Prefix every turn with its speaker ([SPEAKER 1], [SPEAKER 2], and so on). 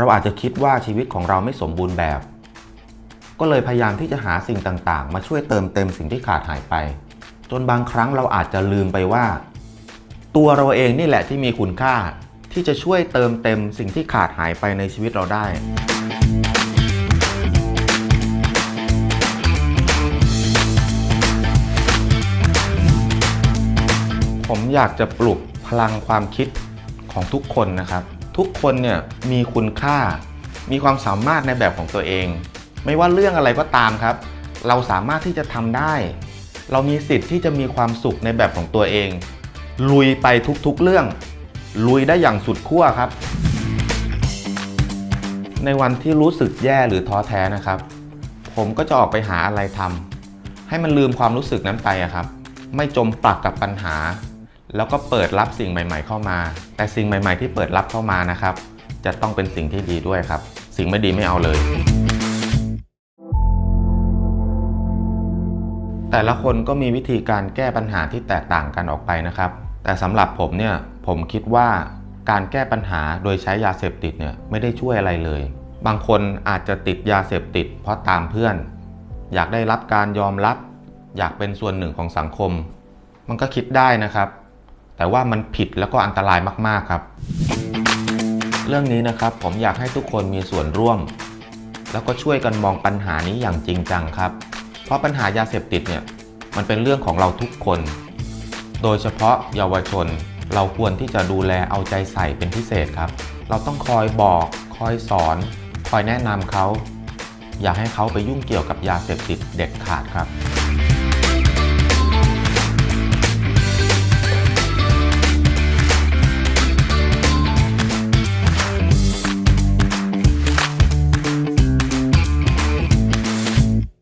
[SPEAKER 1] เราอาจจะคิดว่าชีวิตของเราไม่สมบูรณ์แบบ ก็เลยพยายามที่จะหาสิ่งต่างๆ มาช่วยเติมเต็มสิ่งที่ขาดหายไป จนบางครั้งเราอาจจะลืมไปว่า ตัวเราเองนี่แหละที่มีคุณค่า ที่จะช่วยเติมเต็มสิ่งที่ขาดหายไปในชีวิตเราได้ผมอยากจะปลุกพลังความคิดของทุกคนนะครับ ทุกคนเนี่ยมีคุณค่า มีความสามารถในแบบของตัวเอง ไม่ว่าเรื่องอะไรก็ตามครับ เราสามารถที่จะทำได้ เรามีสิทธิ์ที่จะมีความสุขในแบบของตัวเอง ลุยไปทุกๆเรื่อง ลุยได้อย่างสุดขั้วครับ ในวันที่รู้สึกแย่หรือท้อแท้นะครับ ผมก็จะออกไปหาอะไรทำให้มันลืมความรู้สึกนั้นไปครับ ไม่จมปลักกับปัญหา แล้วก็เปิดรับสิ่งใหม่ ๆ เข้ามา แต่สิ่งใหม่ ๆ ที่เปิดรับเข้ามานะครับ จะต้องเป็นสิ่งที่ดีด้วยครับ สิ่งไม่ดีไม่เอาเลย แต่ละคนก็มีวิธีการแก้ปัญหาที่แตกต่างกันออกไปนะครับ แต่สำหรับผมเนี่ยผมคิดว่าการแก้ปัญหาโดยใช้ยาเสพติดเนี่ยไม่ได้ช่วยอะไรเลย บางคนอาจจะติดยาเสพติด เพราะตามเพื่อน อยากได้รับการยอมรับ อยากเป็นส่วนหนึ่งของสังคม มันก็คิดได้นะครับ แต่ว่ามันผิดแล้วก็อันตรายมากๆครับ เรื่องนี้นะครับผมอยากให้ทุกคนมีส่วนร่วม แล้วก็ช่วยกันมองปัญหานี้อย่างจริงจังครับ เพราะปัญหายาเสพติดเนี่ยมันเป็นเรื่องของเราทุกคน โดยเฉพาะเยาวชน เราควรที่จะดูแลเอาใจใส่เป็นพิเศษครับ เราต้องคอยบอก คอยสอน คอยแนะนำเขา อย่าให้เขาไปยุ่งเกี่ยวกับยาเสพติดเด็ดขาดครับ